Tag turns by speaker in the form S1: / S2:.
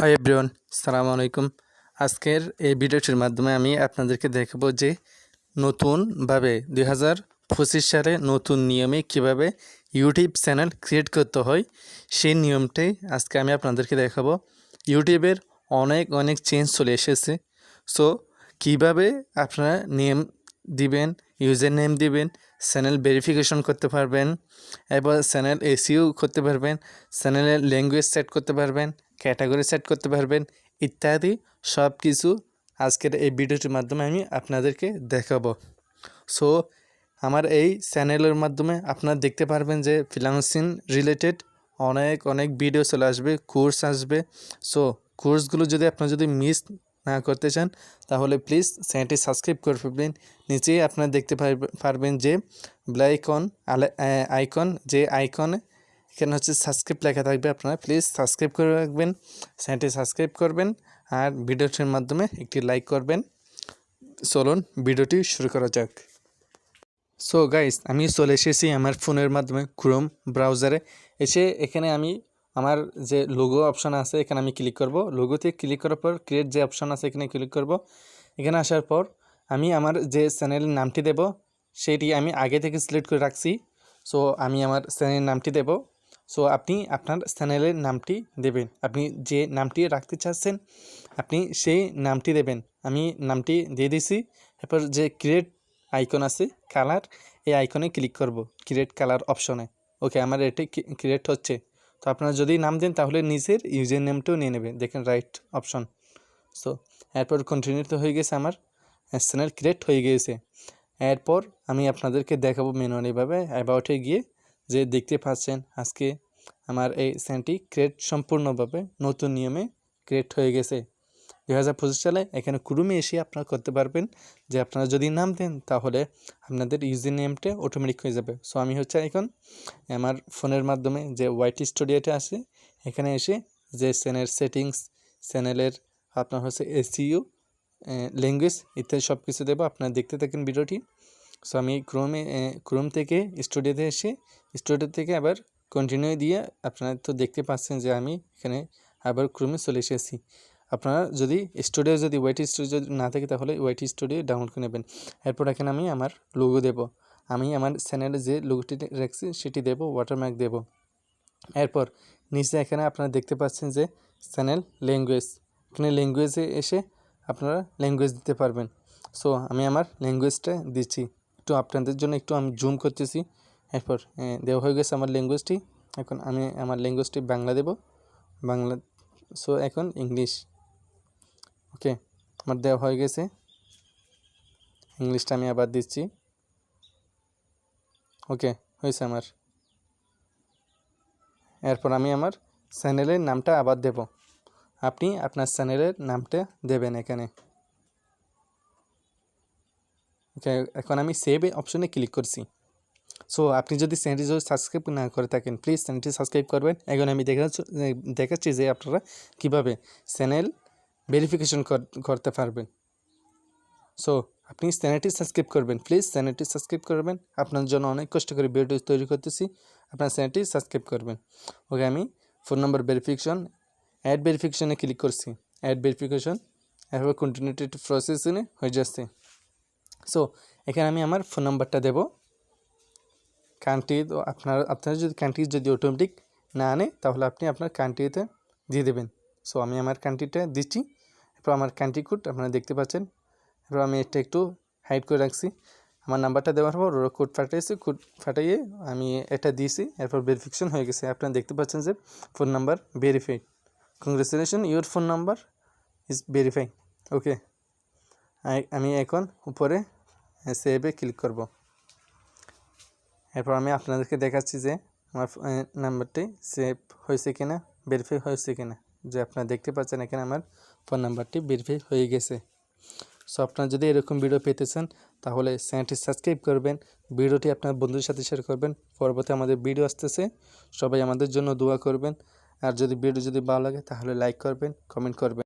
S1: Hi everyone সালাম আলাইকুম। আজকের এই ভিডিওটির মাধ্যমে আমি আপনাদেরকে দেখাবো যে নতুনভাবে দুই হাজার পঁচিশ সালে নতুন নিয়মে কীভাবে ইউটিউব চ্যানেল ক্রিয়েট করতে হয়, সেই নিয়মটাই আজকে আমি আপনাদেরকে দেখাবো। ইউটিউবের অনেক অনেক চেঞ্জ চলে এসেছে। সো কীভাবে আপনারা নেম দিবেন ইউজার নেম দিবেন চ্যানেল ভেরিফিকেশন করতে পারবেন, এবার চ্যানেল এসিও করতে পারবেন চ্যানেলের ল্যাঙ্গুয়েজ সেট করতে পারবেন ক্যাটাগরি সেট করতে পারবেন, ইত্যাদি সব কিছু আজকের এই ভিডিওটির মাধ্যমে আমি আপনাদেরকে দেখাবো। সো আমার এই চ্যানেলের মাধ্যমে আপনারা দেখতে পারবেন যে ফ্রিলান্সিং রিলেটেড অনেক অনেক ভিডিও চলে আসবে কোর্স আসবে। সো কোর্সগুলো যদি আপনারা যদি মিস না করতে চান, তাহলে প্লিজ চ্যানেলটি সাবস্ক্রাইব করে ফেলবেন। নিচেই আপনারা দেখতে পারবে- পারবেন যে ব্লাইকন আইকন যে আইকনে এখানে হচ্ছে সাবস্ক্রাইব লেখা থাকবে। আপনারা প্লিজ সাবস্ক্রাইব করে রাখবেন চ্যানেলটি সাবস্ক্রাইব করবেন, আর ভিডিওটির মাধ্যমে একটি লাইক করবেন। চলুন ভিডিওটি শুরু করা যাক। সো গাইস আমি চলে এসেছি আমার ফোনের মাধ্যমে ক্রোম ব্রাউজারে এসে এখানে আমি আমার যে লোগো অপশান আছে, এখানে আমি ক্লিক করব। লোগোতে ক্লিক করার পর ক্রিয়েট যে অপশান আছে, এখানে ক্লিক করব। এখানে আসার পর আমি আমার যে চ্যানেলের নামটি দেব সেটি আমি আগে থেকে সিলেক্ট করে রাখছি। সো আমি আমার চ্যানেলের নামটি দেব। সো আপনি আপনার চ্যানেলের নামটি দেবেন। আপনি যে নামটি রাখতে চাচ্ছেন, আপনি সেই নামটি দেবেন। আমি নামটি দিয়ে দিছি। এরপর যে ক্রিয়েট আইকন আছে কালার এই আইকনে ক্লিক করব ক্রিয়েট কালার অপশনে ওকে আমার এটি ক্রিয়েট হচ্ছে। তো আপনারা যদি নাম দেন, তাহলে নিজের ইউজার নেমটাও নিয়ে নেবেন। দেখেন রাইট অপশন সো এরপর কন্টিনিউ তো হয়ে গেছে আমার। চ্যানেল ক্রিয়েট হয়ে গিয়েছে এরপর আমি আপনাদেরকে দেখাবো মেনুয়ালিভাবে অ্যাবাউটে গিয়ে যে দেখতে পাচ্ছেন, আজকে আমার এই চ্যানেলটি ক্রিয়েট সম্পূর্ণভাবে নতুন নিয়মে ক্রিয়েট হয়ে গেছে। দুই হাজার পঁচিশ সালে এখানে কুরুমে এসে আপনারা করতে পারবেন যে আপনারা যদি নাম দেন তাহলে আপনাদের ইউজার নেমটা অটোমেটিক হয়ে যাবে। সো আমি হচ্ছে এখন আমার ফোনের মাধ্যমে যে ওয়াইটি স্টুডিওটা আছে, এখানে এসে যে চ্যানেল সেটিংস, চ্যানেলের আপনার হচ্ছে এসিইউ ল্যাঙ্গুয়েজ ইত্যাদি সব কিছু দেবো। আপনারা দেখতে থাকেন ভিডিওটি। সো আমি ক্রোমে ক্রোম থেকে স্টুডিওতে এসে স্টুডিও থেকে আবার কন্টিনিউ দিয়ে আপনারা তো দেখতে পাচ্ছেন যে আমি এখানে আবার ক্রোমে চলে এসেছি। আপনারা যদি স্টুডিও যদি ওয়াইটি স্টুডিও যদি না থাকে তাহলে ওয়াইটি স্টুডিও ডাউনলোড করে নেবেন। এরপর এখানে আমি আমার লোগো দেব। আমি আমার চ্যানেলে যে লোগোটি রাখছি সেটি দেব ওয়াটারমার্ক দেব। এরপর নিচে এখানে আপনারা দেখতে পাচ্ছেন যে চ্যানেল ল্যাঙ্গুয়েজ এখানে ল্যাঙ্গুয়েজে এসে আপনারা ল্যাঙ্গুয়েজ দিতে পারবেন। সো আমি আমার ল্যাঙ্গুয়েজটা দিচ্ছি। একটু আপনাদের জন্য একটু আমি জুম করতেছি। এরপর দেওয়া হয়ে গেছে আমার ল্যাঙ্গুয়েজটি এখন আমি আমার ল্যাঙ্গুয়েজটি বাংলা দেব। বাংলা সো এখন ইংলিশ ওকে, আমার দেওয়া হয়ে গেছে। ইংলিশটা আমি আবার দিচ্ছি। ওকে, হয়েছে আমার। এরপর আমি আমার চ্যানেলের নামটা আবার দেব। আপনি আপনার চ্যানেলের নামটা দেবেন এখানে। ওকে, এখন আমি সেভ অপশনে ক্লিক করছি। সো, আপনি যদি চ্যানেলটি যদি সাবস্ক্রাইব না করে থাকেন, প্লিজ চ্যানেলটি সাবস্ক্রাইব করবেন। এখন আমি দেখাচ্ছি দেখাচ্ছি যে আপনারা কীভাবে চ্যানেল ভেরিফিকেশন করতে পারবেন সো আপনি চ্যানেলটি সাবস্ক্রাইব করবেন প্লিজ চ্যানেলটি সাবস্ক্রাইব করবেন আপনার জন্য অনেক কষ্ট করে ভিডিও তৈরি করতেছি আপনার চ্যানেলটি সাবস্ক্রাইব করবেন ওকে আমি ফোন নাম্বার ভেরিফিকেশন অ্যাড ভেরিফিকেশনে ক্লিক করছি অ্যাড ভেরিফিকেশন এরপর কন্টিনিউটি প্রসেসিংয়ে হয়ে যাচ্ছে সো এখানে আমি আমার ফোন নাম্বারটা দেব কান্ট্রি তো আপনার আপনার যদি কান্ট্রি যদি অটোমেটিক না আনে তাহলে আপনি আপনার কান্ট্রিতে দিয়ে দেবেন সো আমি আমার কান্ট্রিটা দিচ্ছি এরপর আমার কান্ট্রি কোড আপনারা দেখতে পাচ্ছেন। এরপর আমি এটা একটু হাইড করে রাখছি। আমার নাম্বারটা দেওয়ার পর ওরা কোড ফাটাইছে কোড ফাটাইয়ে আমি এটা দিয়েছি। এরপর ভেরিফিকেশন হয়ে গেছে। আপনারা দেখতে পাচ্ছেন যে phone number verified congratulation your phone number is verify okay আমি এখন উপরে সেভে ক্লিক করব। এরপর আমি আপনাদেরকে দেখাচ্ছি যে আমার নাম্বারটি সেভ হয়েছে কিনা ভেরিফাই হয়েছে কিনা। যে আপনারা দেখতে পাচ্ছেন এখানে আমার ফোন নাম্বারটি ভেরিফাই হয়ে গেছে। সো আপনারা যদি এরকম ভিডিও পেতে চান, তাহলে চ্যানেলটি সাবস্ক্রাইব করবেন ভিডিওটি আপনার বন্ধুদের সাথে শেয়ার করবেন। পরবর্তী আমাদের ভিডিও আসতেছে, সবাই আমাদের জন্য দোয়া করবেন। আর যদি ভিডিও যদি ভালো লাগে, তাহলে লাইক করবেন কমেন্ট করবেন।